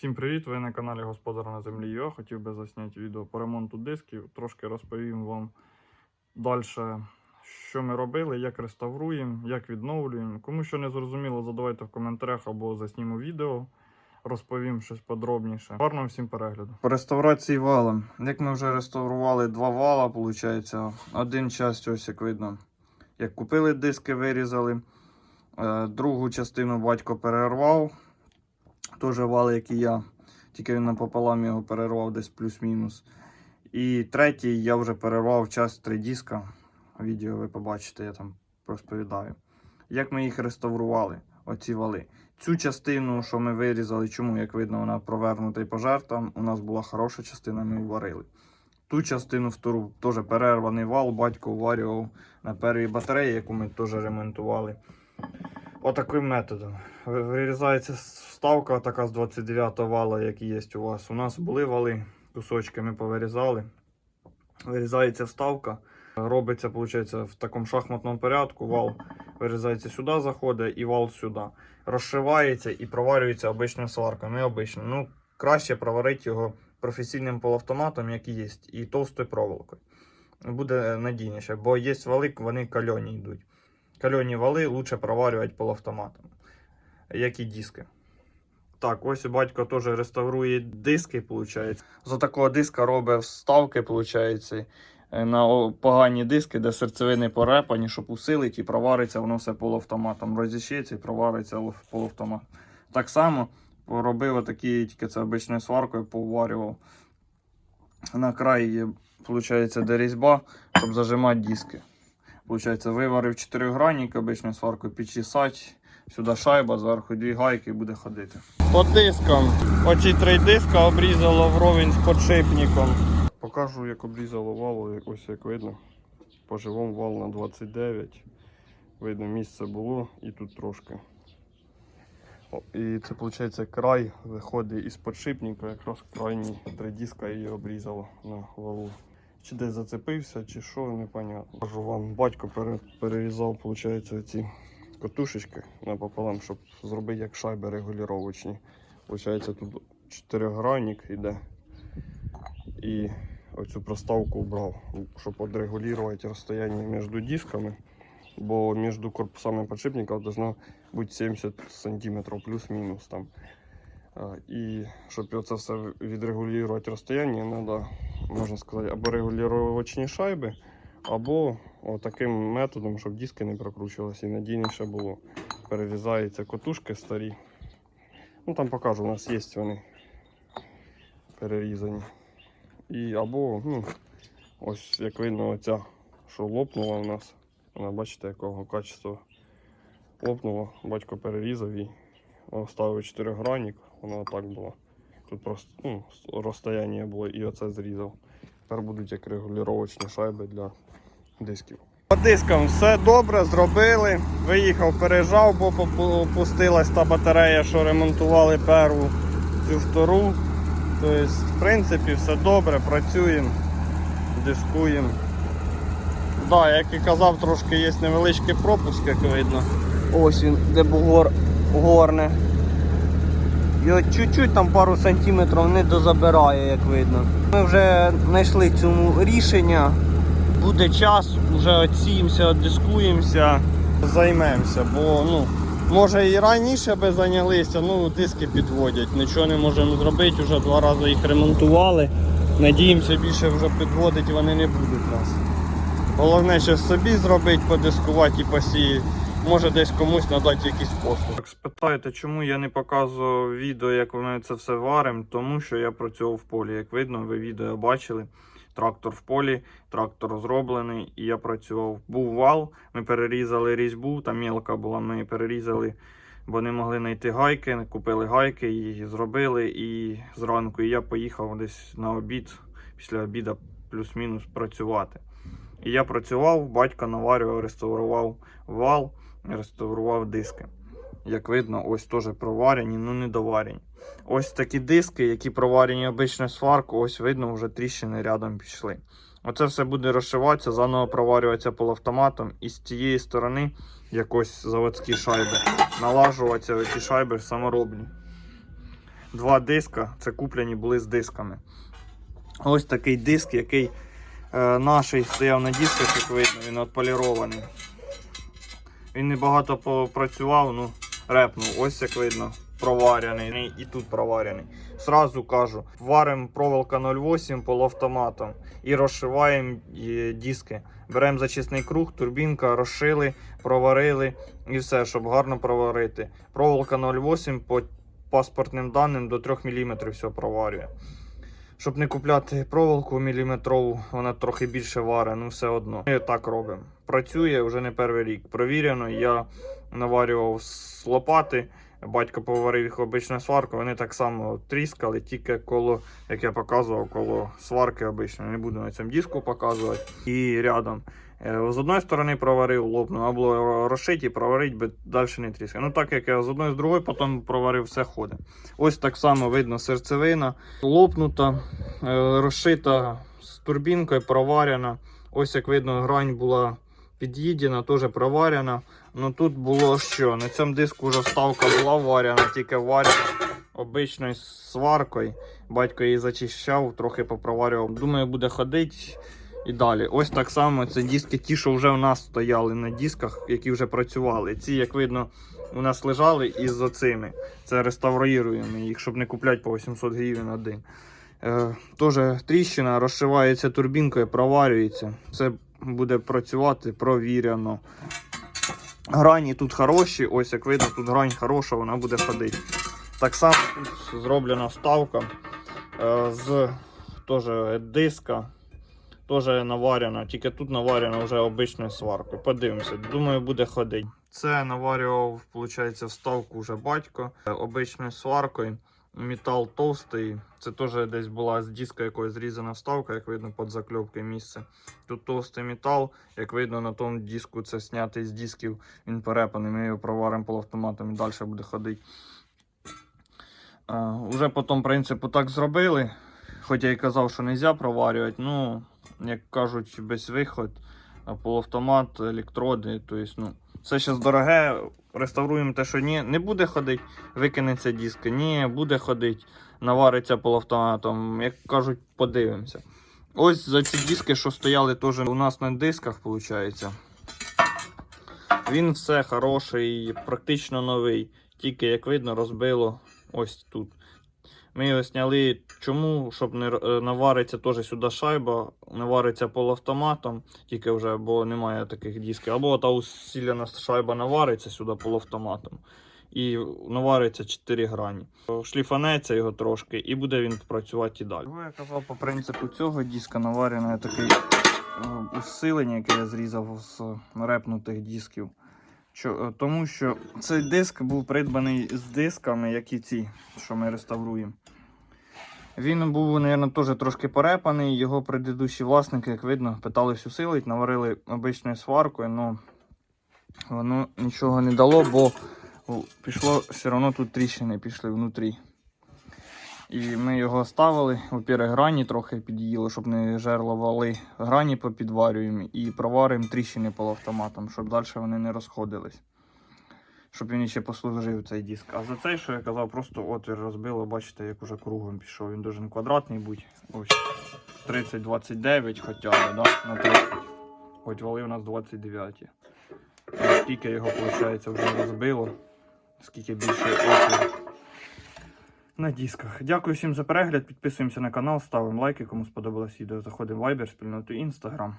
Всім привіт! Ви на каналі Господар на землі. Я хотів би засняти відео по ремонту дисків. Трошки розповім вам далі, що ми робили, як реставруємо, як відновлюємо. Кому що не зрозуміло, задавайте в коментарях або засніму відео. Розповім щось подробніше. Гарного всім перегляду. По реставрації вала. Як ми вже реставрували два вала, виходить, один часть, ось як видно, як купили диски, вирізали. Е, Другу частину батько перервав. Теж вал, як і я. Тільки він напополам його перервав десь плюс-мінус. І третій я вже перервав час три диска. Відео ви побачите, я там розповідаю. Як ми їх реставрували, оці вали. Цю частину, що ми вирізали, чому, як видно, вона провернута і пожерта. У нас була хороша частина, ми варили. Ту частину втору теж перерваний вал, батько уварював на первій батареї, яку ми теж ремонтували. Отаким методом. Вирізається вставка така з 29 вала, як є у вас. У нас були вали, кусочки ми повирізали. Вирізається вставка. Робиться, виходить, в такому шахматному порядку. Вал вирізається сюди, заходить і вал сюди. Розшивається і проварюється обичною сваркою. Не обично. Ну, краще проварити його професійним полуавтоматом, як є, і товстою проволокою. Буде надійніше, бо є вали, вони кальоні йдуть. Кальоні вали лучше проварювати полуавтоматом, як і диски. Так, ось батько теж реставрує диски, виходить. З такого диска робить вставки, виходить, на погані диски, де серцевини порепані, щоб усилить і провариться воно все полуавтоматом. Розішється і провариться полуавтомат. Так само робив отакі, тільки це обичною сваркою, поварював. На краї, виходить, де різьба, щоб зажимати диски. Получається, виварив 4 гранник обичною сваркою, підчесать. Сюди шайба, зверху дві гайки і буде ходити. По дискам. Оці три диска обрізало вровень з подшипником. Покажу, як обрізало вало, як- ось як видно. По живому вал на 29. Видно, місце було і тут трошки. О, і це виходить край виходить із подшипника, якраз крайні три диска її обрізало на валу. Чи десь зацепився, чи що, непонятно. Кажу вам, батько пере, перерізав, виходить, ці катушечки напополам, щоб зробити як шайби регулювачні. Получається, тут чотиригранник йде. І оцю проставку убрав, щоб відрегулювати розстояння між дисками. Бо між корпусами подшипників должно бути 70 см плюс-мінус там. І щоб це все відрегулювати розстояння, треба, можна сказати, або регулювачні шайби, або таким методом, щоб диски не прокручувалися і надійніше було. Перерізаються котушки старі. Ну там покажу, у нас є вони перерізані. І або, ну, ось як видно, оця, що лопнула у нас. Вона бачите, якого качества лопнула. Батько перерізав і оставив 4 гранник, воно так було. Тут просто ну, розстояння було і оце зрізав. Тепер будуть як регулювачні шайби для дисків. По дискам все добре, зробили. Виїхав, пережав, бо опустилась та батарея, що ремонтували перву, цю втору. Тобто, в принципі, все добре, працюємо, дискуємо. Да, як і казав, трошки є невеличкий пропуск, як видно. Ось він, де бугор горне. От чуть-чуть там пару сантиметрів не дозабирає, як видно. Ми вже знайшли цьому рішення. Буде час, вже отсіємося, отдискуємося. Займемося, бо ну, може і раніше би зайнялися, ну диски підводять. Нічого не можемо зробити, вже два рази їх ремонтували. Надіємося, більше вже підводить вони не будуть нас. Головне, ще собі зробити, подискувати і посіяти. Може десь комусь надати якісь послуги. Так спитаєте, чому я не показував відео, як ми це все варимо, тому що я працював в полі. Як видно, ви відео бачили. Трактор в полі, трактор зроблений, і я працював. Був вал, ми перерізали різьбу, там мілка була, ми перерізали, бо не могли знайти гайки, купили гайки, її зробили. І зранку і я поїхав десь на обід, після обіду плюс-мінус працювати. І я працював, батько наварював, реставрував вал, реставрував диски. Як видно, ось теж проварені, ну не доварені. Ось такі диски, які проварені обичною сваркою, ось видно, вже тріщини рядом пішли. Оце все буде розшиватися, заново проварюватися полуавтоматом, і з тієї сторони якось заводські шайби. Налажуватися ці шайби саморобні. два диска. Це куплені були з дисками. Ось такий диск, який е, наший стояв на дисках, як видно, він отполірований. Він небагато попрацював, ну, репнув. Ось як видно, проварений. І тут проварений. Сразу кажу, варимо проволока 08 полуавтоматом і розшиваємо е, диски. Беремо зачисний круг, турбінка, розшили, проварили і все, щоб гарно проварити. Проволока 08 по паспортним даним до 3 мм все проварює. Щоб не купляти проволоку міліметрову, вона трохи більше варе, ну все одно. Ми так робимо. Працює вже не перший рік. Провірено, я наварював з лопати. Батько поварив їх обичною сваркою, вони так само тріскали, тільки коло, як я показував, коло сварки обично. Не буду на цьому диску показувати. І рядом. Е, З одної сторони проварив, лопнув, а було розшиті, проварить, би далі не тріскає. Ну так як я з одної, з другої, потім проварив, все ходить. Ось так само видно серцевина, лопнута, е, розшита з турбінкою, проварена. Ось як видно, грань була під'їдена, теж проварена. Ну тут було що? На цьому диску вже вставка була варена, тільки варена обичною сваркою. Батько її зачищав, трохи попроварював. Думаю, буде ходити і далі. Ось так само це диски, ті, що вже в нас стояли на дисках, які вже працювали. Ці, як видно, у нас лежали із оцими. Це реставруємо їх, щоб не купляти по 800 гривень один. Е, Теж тріщина розшивається турбінкою, проварюється. Це буде працювати провірено. Грані тут хороші, ось як видно, тут грань хороша, вона буде ходити. Так само тут зроблена вставка е, з теж диска, теж наварена, тільки тут наварена вже обичною сваркою. Подивимося, думаю, буде ходити. Це наварював, виходить, вставку вже батько е, обичною сваркою. Метал товстий. Це теж десь була з диска якоїсь зрізана вставка, як видно, під закльопки місце. Тут товстий метал, як видно, на тому диску це знятий з дисків, він перепаний. Ми його проваримо полуавтоматом і далі буде ходити. А, уже по тому принципу так зробили. Хоч я і казав, що не можна проварювати, ну, як кажуть, без виход, полуавтомат, електроди, тобто, ну, все зараз дороге, реставруємо те, що ні, не буде ходити, викинеться диск, ні, буде ходити, навариться полуавтоматом, як кажуть, подивимося. Ось за ці диски, що стояли теж у нас на дисках, виходить. Він все хороший, практично новий. Тільки, як видно, розбило ось тут. Ми його зняли. Чому? Щоб не е, навариться теж сюди шайба, навариться полуавтоматом, тільки вже, бо немає таких дисків. Або та усилена шайба навариться сюди полуавтоматом. І навариться 4 грані. Шліфанеться його трошки, і буде він працювати і далі. Я казав, по принципу цього диска наварене такий е, усилення, яке я зрізав з репнутих дисків. Що, е, тому що цей диск був придбаний з дисками, як і ці, що ми реставруємо. Він був, мабуть, теж трошки порепаний. Його предыдущі власники, як видно, питались усилити, наварили обичною сваркою, але воно нічого не дало, бо пішло все одно тут тріщини пішли внутрі. І ми його ставили, во-первых, грані трохи під'їли, щоб не жерловали. Грані попідварюємо і проваримо тріщини полуавтоматом, щоб далі вони не розходились. Щоб він ще послужив цей диск. А за цей, що я казав, просто отвір розбило, бачите, як уже кругом пішов. Він дуже квадратний бути. Ось 30-29 хоча б, да? на 30. Хоч вали у нас 29. Скільки його, виходить, вже розбило. Скільки більше отвір на дисках. Дякую всім за перегляд. Підписуємося на канал, ставимо лайки. Кому сподобалось відео, заходимо в Viber, спільноту Instagram.